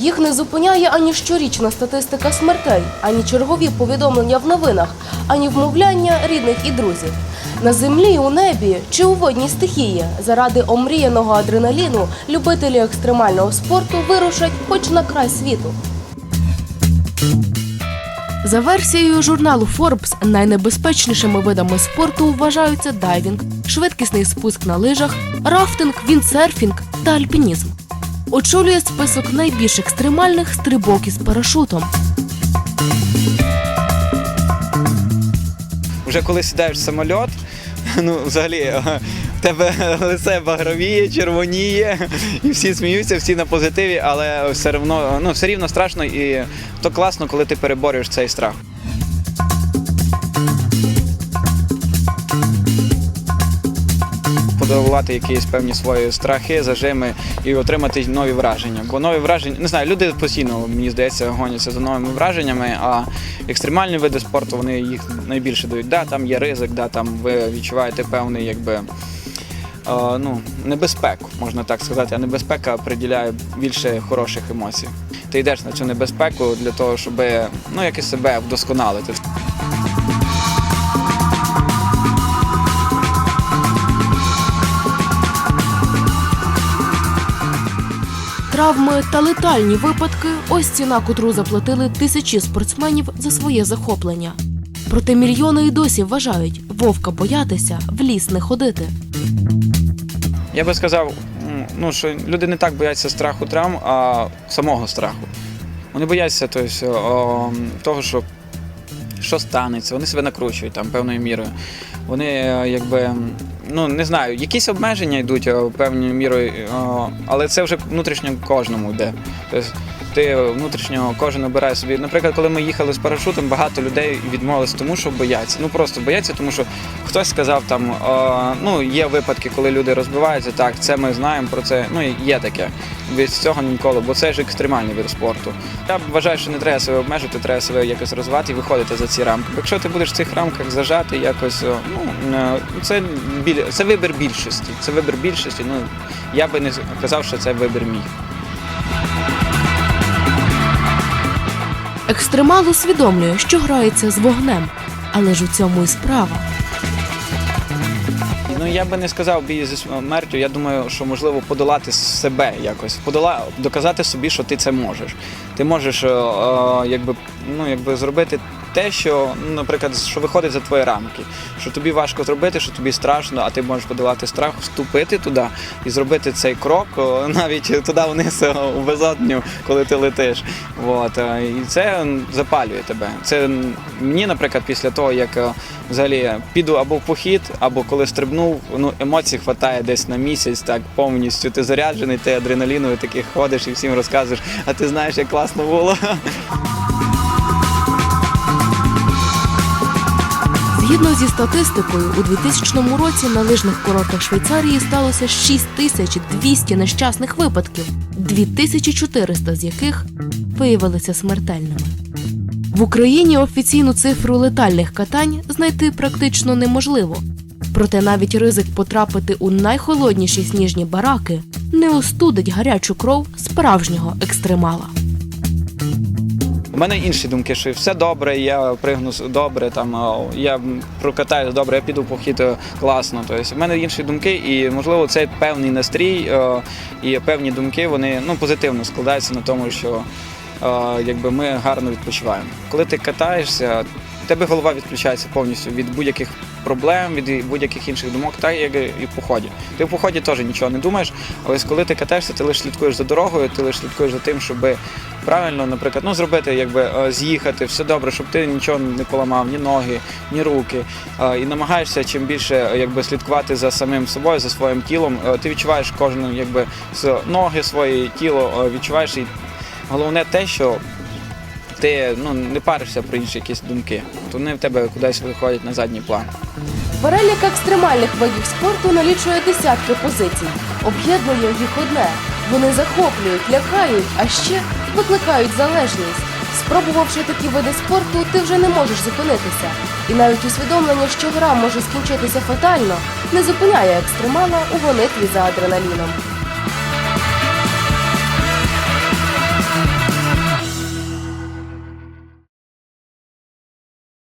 Їх не зупиняє ані щорічна статистика смертей, ані чергові повідомлення в новинах, ані вмовляння рідних і друзів. На землі, у небі чи у водній стихії заради омріяного адреналіну любителі екстремального спорту вирушать хоч на край світу. За версією журналу Forbes, найнебезпечнішими видами спорту вважаються дайвінг, швидкісний спуск на лижах, рафтинг, віндсерфінг та альпінізм. Очолює список найбільш екстремальних стрибок із парашутом. Вже коли сідаєш в самоліт, ну взагалі е, в тебе лице багровіє, червоніє, і всі сміються, всі на позитиві, але все рівно, ну, все рівно страшно і то класно, коли ти переборюєш цей страх. Подолати якісь певні свої страхи, зажими і отримати нові враження. Бо нові враження, не знаю, люди постійно, мені здається, гоняться за новими враженнями, а екстремальні види спорту вони їх найбільше дають. Да, там є ризик, да, там ви відчуваєте певний якби. Ну, небезпеку, можна так сказати, а небезпека приділяє більше хороших емоцій. Ти йдеш на цю небезпеку для того, щоб ну, якось себе вдосконалити. Травми та летальні випадки ось ціна, котру заплатили тисячі спортсменів за своє захоплення. Проте мільйони і досі вважають вовка боятися, в ліс не ходити. Я би сказав, ну, що люди не так бояться страху травм, а самого страху. Вони бояться тобто, того, що, що станеться, вони себе накручують там певною мірою. Вони е, якби, ну не знаю, якісь обмеження йдуть е, певною мірою, але це вже внутрішньо кожному йде. Тобто, ти внутрішньо кожен обирає собі. Наприклад, коли ми їхали з парашутом, багато людей відмовились тому, що бояться. Ну просто бояться, тому що хтось сказав там, е, ну є випадки, коли люди розбиваються. Так, це ми знаємо про це. Ну є таке. Від цього ніколи, бо це ж екстремальний вид спорту. Я вважаю, що не треба себе обмежити, треба себе якось розвивати і виходити за ці рамки. Якщо ти будеш в цих рамках зажати, якось ну е, це біль, це вибір більшості. Це вибір більшості. Ну я би не казав, що це вибір мій. Екстремал усвідомлює, що грається з вогнем, але ж у цьому і справа. Ну я би не сказав бій зі смертю. Я думаю, що можливо подолати себе якось, подола, доказати собі, що ти це можеш. Ти можеш, е, е, якби, ну, якби зробити те, що, ну, наприклад, що виходить за твої рамки. Що тобі важко зробити, що тобі страшно, а ти можеш подолати страх, вступити туди і зробити цей крок, навіть туди вниз о, у безодню, коли ти летиш. От, е, і це запалює тебе. Це мені, наприклад, після того, як е, взагалі піду або в похід, або коли стрибнув, ну емоцій хватає десь на місяць, так повністю. Ти заряджений, ти адреналіновий, такий ходиш і всім розказуєш, а ти знаєш, як класно було. Згідно зі статистикою, у 2000 році на лижних курортах Швейцарії сталося 6200 нещасних випадків, 2400 з яких виявилися смертельними. В Україні офіційну цифру летальних катань знайти практично неможливо. Проте навіть ризик потрапити у найхолодніші сніжні бараки не остудить гарячу кров справжнього екстремала. У мене інші думки, що все добре, я пригну добре, там я прокатаюсь добре, я піду похід е, класно. Тобто, в мене інші думки, і можливо цей певний настрій е, і певні думки вони ну, позитивно складаються на тому, що е, якби ми гарно відпочиваємо. Коли ти катаєшся, тебе голова відключається повністю від будь-яких проблем, від будь-яких інших думок, так як і в поході. Ти в поході теж нічого не думаєш, але коли ти катаєшся, ти лише слідкуєш за дорогою, ти лише слідкуєш за тим, щоб правильно, наприклад, ну зробити, якби е, з'їхати, все добре, щоб ти нічого не поламав, ні ноги, ні руки. Е, І намагаєшся чим більше е, якби слідкувати за самим собою, за своїм тілом. Ти відчуваєш кожну, якби ноги своє тіло, відчуваєш і головне те, що ти ну не паришся про інші якісь думки. То вони в тебе кудись виходять на задній план. Перелік екстремальних видів спорту налічує десятки позицій. Об'єднує їх одне. Вони захоплюють, лякають, а ще викликають залежність. Спробувавши такі види спорту, ти вже не можеш зупинитися. І навіть усвідомлення, що гра може скінчитися фатально, не зупиняє екстремала у гонитві за адреналіном.